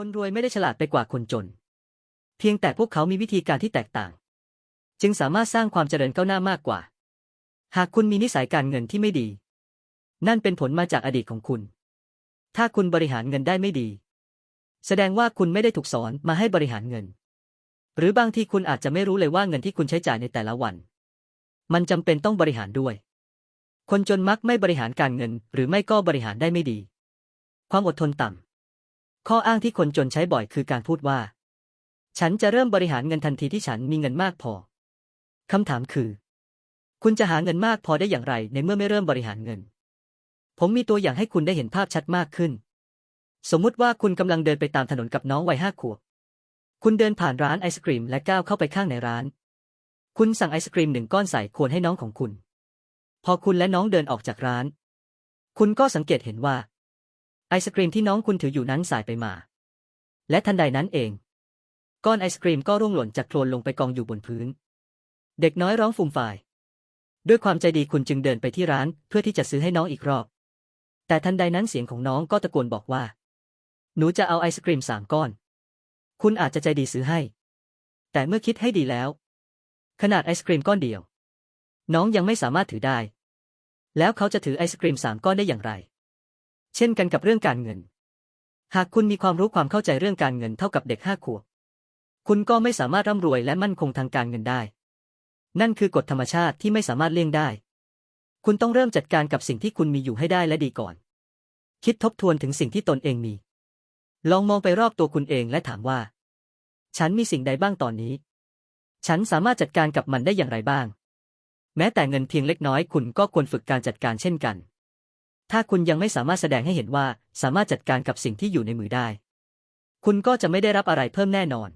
คนรวยไม่ได้ฉลาดไปกว่าคนจน เพียงแต่พวกเขามีวิธีการที่แตกต่าง จึงสามารถสร้างความเจริญก้าวหน้ามากกว่า หากคุณมีนิสัยการเงินที่ไม่ดี นั่นเป็นผลมาจากอดีตของคุณ ถ้าคุณบริหารเงินได้ไม่ดี แสดงว่าคุณไม่ได้ถูกสอนมาให้บริหารเงิน หรือบางทีคุณอาจจะไม่รู้เลยว่าเงินที่คุณใช้จ่ายในแต่ละวัน มันจำเป็นต้องบริหารด้วย คนจนมักไม่บริหารการเงิน หรือไม่ก็บริหารได้ไม่ดี ความอดทนต่ำ ข้ออ้างที่คนจนใช้บ่อยคือการพูดว่า ฉันจะเริ่มบริหารเงินทันทีที่ฉันมีเงินมากพอ คำถามคือ คุณจะหาเงินมากพอได้อย่างไร ในเมื่อไม่เริ่มบริหารเงิน ผมมีตัวอย่างให้คุณได้เห็นภาพชัดมากขึ้น สมมุติว่าคุณกำลังเดินไปตามถนนกับน้องวัยห้าขวบ คุณเดินผ่านร้านไอศกรีมและก้าวเข้าไปข้างในร้าน คุณสั่งไอศกรีมหนึ่งก้อนใส่ขวดให้น้องของคุณ พอคุณและน้องเดินออกจากร้าน คุณก็สังเกตเห็นว่า ศกรีมที่น้องคุณถืออยู่นั้นสายไปมา และทันใดนั้นเอง ก้อนไอศกรีมก็ร่วงหล่นจากโคลนลงไปกองอยู่บนพื้น เด็กน้อยร้องฟูมฟาย ด้วยความใจดีคุณจึงเดินไปที่ร้านเพื่อที่จะซื้อให้น้องอีกรอบ แต่ทันใดนั้นเสียงของน้องก็ตะโกนบอกว่า หนูจะเอาไอศกรีมสามก้อน คุณอาจจะใจดีซื้อให้ แต่เมื่อคิดให้ดีแล้ว ขนาดไอศกรีมก้อนเดียว น้องยังไม่สามารถถือได้ แล้วเขาจะถือไอศกรีมสามก้อนได้อย่างไร เช่นกันกับเรื่องการเงิน หากคุณมีความรู้ความเข้าใจเรื่องการเงินเท่ากับเด็กห้าขวบ คุณก็ไม่สามารถร่ำรวยและมั่นคงทางการเงินได้ นั่นคือกฎธรรมชาติที่ไม่สามารถเลี่ยงได้ คุณต้องเริ่มจัดการกับสิ่งที่คุณมีอยู่ให้ได้และดีก่อน คิดทบทวนถึงสิ่งที่ตนเองมี ลองมองไปรอบตัวคุณเองและถามว่า ฉันมีสิ่งใดบ้างตอนนี้ ฉันสามารถจัดการกับมันได้อย่างไรบ้าง แม้แต่เงินเพียงเล็กน้อยคุณก็ควรฝึกการจัดการเช่นกัน ถ้าคุณยังไม่สามารถแสดงให้เห็นว่าสามารถจัดการกับสิ่งที่อยู่ในมือได้ คุณก็จะไม่ได้รับอะไรเพิ่มแน่นอน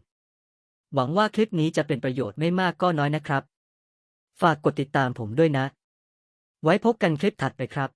หวังว่าคลิปนี้จะเป็นประโยชน์ไม่มากก็น้อยนะครับ ฝากกดติดตามผมด้วยนะ ไว้พบกันคลิปถัดไปครับ